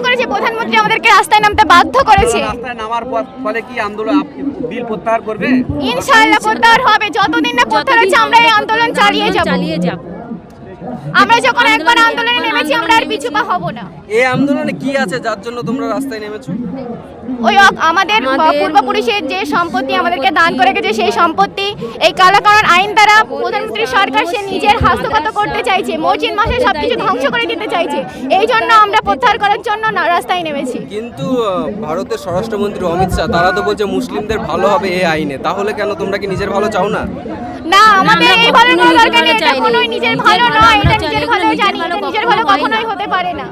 করেছে প্রধানমন্ত্রী আমাদেরকে রাস্তায় নামতে বাধ্য করেছে। রাস্তায় নামার পর- ফলে কি আন্দোলন বিল প্রত্যাহার করবে? ইনশাআল্লাহ প্রত্যাহার হবে। যতদিন না প্রত্যাহার হচ্ছে আমরা এই আন্দোলন চালিয়ে যাব। চালিয়ে যাব। আমরা যখন একবার আন্দোলনে নেমেছি আমরা আর পিছু পা হব না। এই আন্দোলনে কি আছে যার জন্য তোমরা রাস্তায় নেমেছো? ওই আমাদের পূর্বপুরুষের যে সম্পত্তি আমাদেরকে দান করে গেছে সেই সম্পত্তি এই কালাকানুন আইন দ্বারা প্রধানমন্ত্রী সরকার সে নিজের হস্তগত করতে চাইছে মসজিদ মাসে সবকিছু ধ্বংস করে দিতে চাইছে এই জন্য আমরা প্রত্যাহার করার জন্য না রাস্তায় নেমেছি। কিন্তু ভারতের স্বরাষ্ট্রমন্ত্রী অমিত শাহ তারা তো বলছে মুসলিমদের ভালো হবে এই আইনে তাহলে কেন তোমরা কি নিজের ভালো চাও না? না আমাদের এই ভালো কোনো দরকার নেই এটা কোনোই নিজের ভালো নয় এটা নিজের ভালো জানি এটা নিজের ভালো কখনোই হতে পারে না।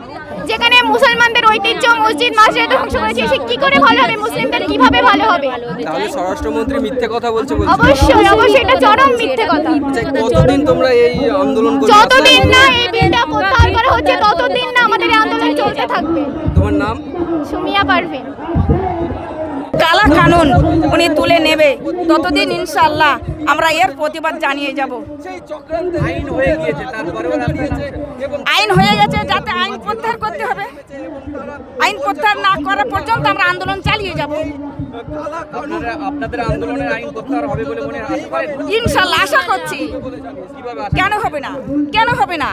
যেখানে মুসলমানদের ঐতিহ্য মসজিদ মাসজিদ ধ্বংস করেছে সে কি করে ভালো হবে? মুসলিমদের কীভাবে ভালো হবে? তাহলে স্বরাষ্ট্রমন্ত্রী মিথ্যে কথা বলছে বলছে। অবশ্যই অবশ্যই এটা চরম মিথ্যে কথা। আচ্ছা, কতদিন তোমরা এই আন্দোলন করবে যতদিন না এই বিলটা প্রত্যাহার করা হচ্ছে ততদিন না আমাদের এই আন্দোলন চলতে থাকবে। তোমার নাম? সুমিয়া পারভিন। কালা কানুন উনি তুলে নেবে। ততদিন ইনশাল্লাহ আমরা এর প্রতিবাদ জানিয়ে যাব। আইন হয়ে গেছে, যাতে আইন প্রত্যাহার করতে হবে। আইন প্রত্যাহার না করা পর্যন্ত আমরা আন্দোলন চালিয়ে যাব। ইনশাল্লাহ আশা করছি। কেন হবে না? কেন হবে না?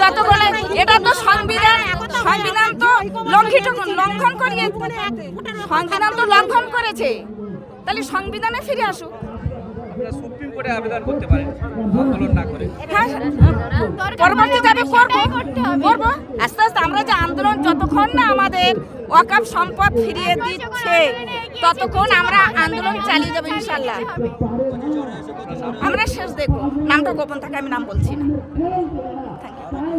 যতক্ষণ এটা তো সংবিধান সংবিধান তো লঙ্ঘিত লঙ্ঘন করিয়ে সংবিধান তো লঙ্ঘন করেছে। তাহলে সংবিধানে ফিরে আসুক। আপনারা সুপ্রিম কোর্টে আবেদন করতে পারেন আন্দোলন না করে। হ্যাঁ পরবর্তীতে করব করব। আস্তে আস্তে আমরা যে আন্দোলন যতক্ষণ না আমাদের ওয়াকাপ সম্পদ ফিরিয়ে দিচ্ছে ততক্ষণ আমরা আন্দোলন চালিয়ে যাব ইনশাল্লাহ আমরা শেষ দেখব। নামটা গোপন থাকে আমি নাম বলছি না।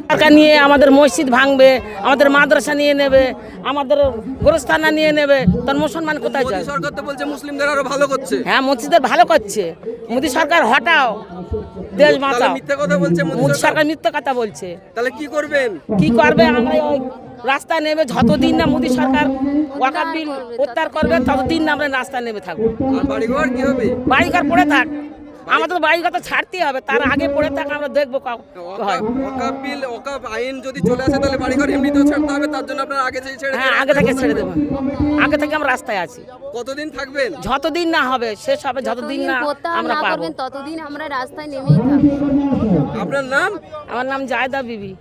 সরকার নিয়ে আমাদের মসজিদ ভাঙবে আমাদের মাদ্রাসা নিয়ে নেবে আমাদের গোরস্থানা নিয়ে নেবে তার মুসলমান কোথায় যায়? সরকার তো বলছে মুসলিমদের আরও ভালো করছে। হ্যাঁ মসজিদের ভালো করছে। মোদী সরকার হটাও দেশ বাঁচাও। মিথ্যে কথা বলছে মোদী সরকার? মিথ্যে কথা বলছে। তাহলে কি করবেন? কি করবে? আমরা ওই রাস্তায় নেবে যতদিন না মোদী সরকার ওয়াকার বিল প্রত্যাহার করবে ততদিন না আমরা রাস্তা নেমে থাকব। বাড়িঘর কি হবে? বাড়িঘর পড়ে থাক। আমাদের বাড়িঘর তো ছাড়তেই হবে তার আগে পড়ে থাক আমরা দেখব হয়। ওকাপ ওকাপ বিল ওকাপ আইন যদি চলে আসে তাহলে বাড়িঘর এমনিতেও ছাড়তে হবে তার জন্য আপনারা আগে থেকে ছেড়ে হ্যাঁ আগে থেকে ছেড়ে দেবো আগে থেকে আমরা রাস্তায় আছি। কতদিন থাকবেন? যতদিন না হবে শেষ হবে যতদিন না আমরা পাবো। ততদিন আমরা রাস্তায় নেমেই থাকব। আপনার নাম? আমার নাম জায়দা বিবি।